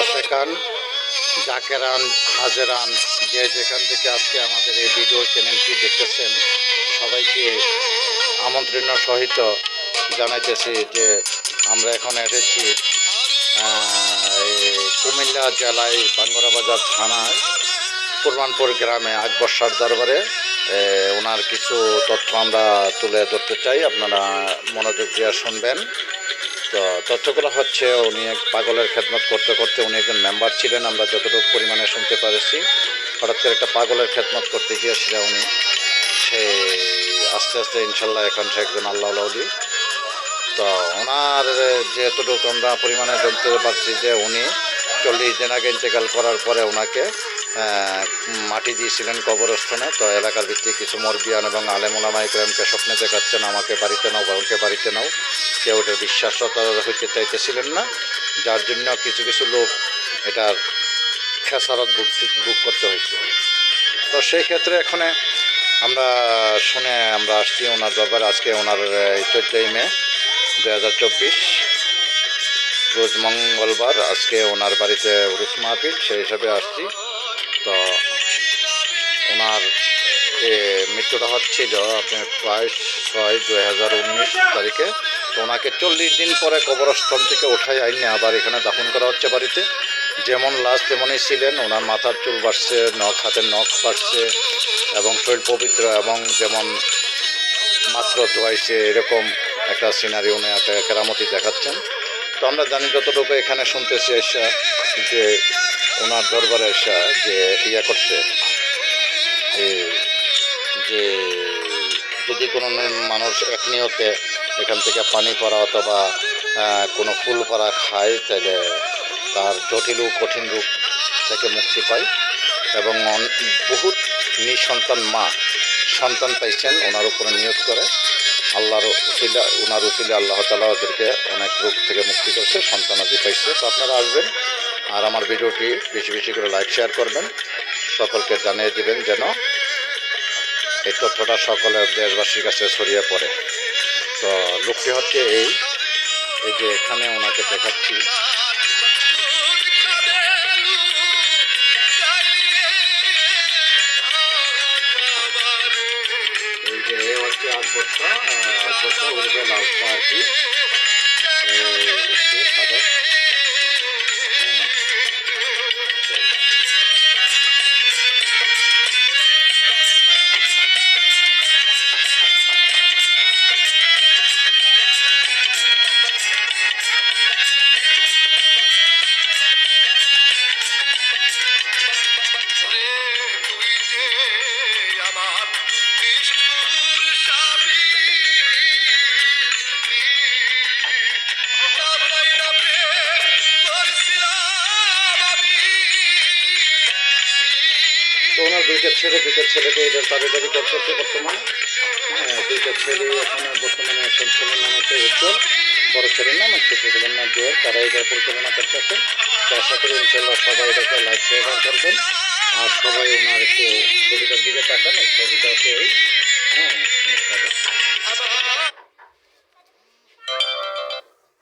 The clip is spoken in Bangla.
আশেকান জাকেরান, হাজেরান, যে যেখান থেকে আজকে আমাদের এই ভিডিও চ্যানেলটি দেখতেছেন, সবাইকে আমন্ত্রণ সহিত জানাইতেছি যে আমরা এখন এসেছি কুমিল্লা জেলায় বাঙ্গরা বাজার থানায়, কুরবানপুর গ্রামে আকবর দরবারে। ওনার কিছু তথ্য আমরা তুলে ধরতে চাই, আপনারা মনোযোগ দিয়ে শুনবেন। তথ্যগুলো হচ্ছে, উনি এক পাগলের খেদমত করতে করতে উনি একজন মেম্বার ছিলেন, আমরা যতটুকু পরিমাণে শুনতে পেরেছি। হঠাৎ করে একটা পাগলের খেদমত করতে গিয়েছিলেন উনি। সে আস্তে আস্তে ইনশাল্লাহ এখন সে একজন আল্লাহ আলী তো ওনার যেতটুকু আমরা পরিমাণে জানতে পারছি যে উনি চল্লিশ দিন আগে ইন্তেকাল করার পরে ওনাকে মাটি দিয়েছিলেন কবরস্থানে, তো এলাকার ভিত্তিক কিছু মরবিয়ান এবং আলেমুলামাই প্রেমকে স্বপ্নে দেখাচ্ছেন, আমাকে বাড়িতে নাও বাবুকে বাড়িতে নাও। কেউ এটা বিশ্বাসতা হইতে চাইতেছিলেন না, যার জন্য কিছু কিছু লোক এটার খেসারত বুক করতে হয়েছে। তো সেই ক্ষেত্রে এখানে আমরা শুনে আমরা আসছি ওনার দরবারে, আজকে ওনার চোদ্দোই মে দু হাজার চব্বিশ। রোজ মঙ্গলবার আজকে ওনার বাড়িতে উরুস মাহফিল, সেই হিসাবে আসছি। তো ওনার মৃত্যুটা হচ্ছিল আপনার প্রায় ছয় দুই হাজার উনিশ তারিখে। তো ওনাকে চল্লিশ দিন পরে কবরস্থান থেকে উঠাই আইনে আবার এখানে দাফন করা হচ্ছে বাড়িতে। যেমন লাশ তেমনই ছিলেন, ওনার মাথার চুল বাড়ছে, নখ, হাতের নখ বাড়ছে এবং শরীর পবিত্র এবং যেমন মাত্র ধোয়াইছে, এরকম একটা সিনারি উনি একটা কেরামতি দেখাচ্ছেন। তো আমরা জানি যতটুকু এখানে শুনতেছি এসা যে ওনার দরবারে এসা যে ইয়া করছে যে যদি কোনো মানুষ এক নিয়তে এখান থেকে পানি পড়া অথবা কোনো ফুল পড়া খায়, তাহলে তার জটিল কঠিন রূপ থেকে মুক্তি পায় এবং বহুত নিঃসন্তান মা সন্তান পাইছেন, ওনার উপরে নিয়োগ করে। আল্লাহর উসিলা ওনার উসিলে আল্লাহ তালা ওদেরকে অনেক রোগ থেকে মুক্তি করছে সন্তানাদি পাইছে। তো আপনারা আসবেন আর আমার ভিডিওটি বেশি বেশি করে লাইক, শেয়ার করবেন। সকলকে জানিয়ে দেবেন যেন এই তথ্যটা সকলের দেশবাসীর কাছে ছড়িয়ে পড়ে। তো লোকটি হচ্ছে এই। এই যে এখানে ওনাকে দেখাচ্ছি। আকবরটা আকবরটা উর্বে লাউটা আর কি সাদা। দুইটা ছেলে, দুইটা ছেলেকে এদের দাবিদারি করতেছে বর্তমানে। হ্যাঁ দুইটা ছেলে এখানে বর্তমানে একজন ছেলের নাম হচ্ছে উজ্জ্বল, বড় ছেলের নাম ছোট ছেলের নাম জোয়ার তারা এটা পরিচালনা করতেছেন তো আশা করি ইনশাল্লাহ সবাই এটাকে লাইক, শেয়ার করবেন। আর সবাই ওনার একটু ছবিটার দিকে তাকান